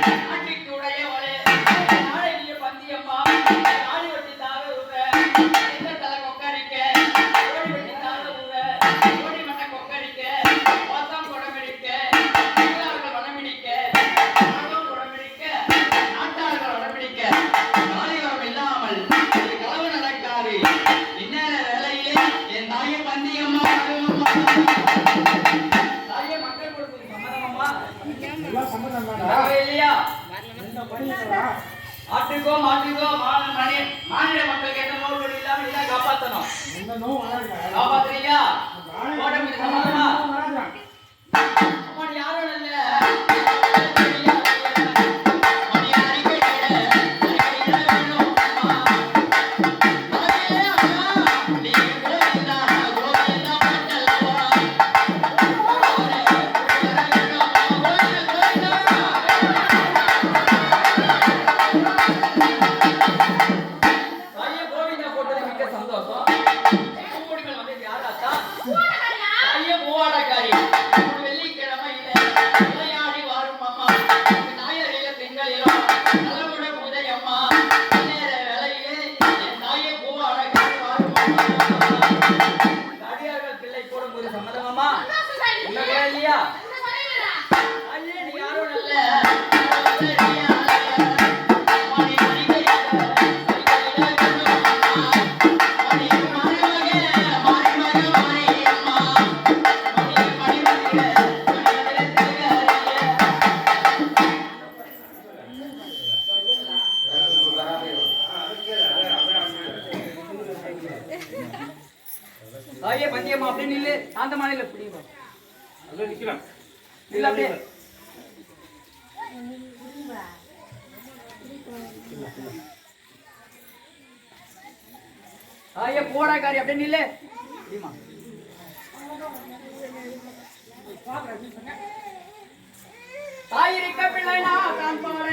Thank you. இல்லையா? ஆட்டுக்கோ மாட்டுக்கோ மாநில மக்களுக்கு எந்த நோய்கள் இல்லாமல் காப்பாற்றணும் காப்பாத்துறீங்களா? Thank you. பைய பத்தியம்மா அப்படின்னு நில்லு. அந்த மாநில புரியுமா நிக்கலாம். இல்ல அப்படியே. ஐயா போடா காரி அப்படியே நில்லு. புரியுமா தாயிருக்க பிள்ளை நான் தான் பாட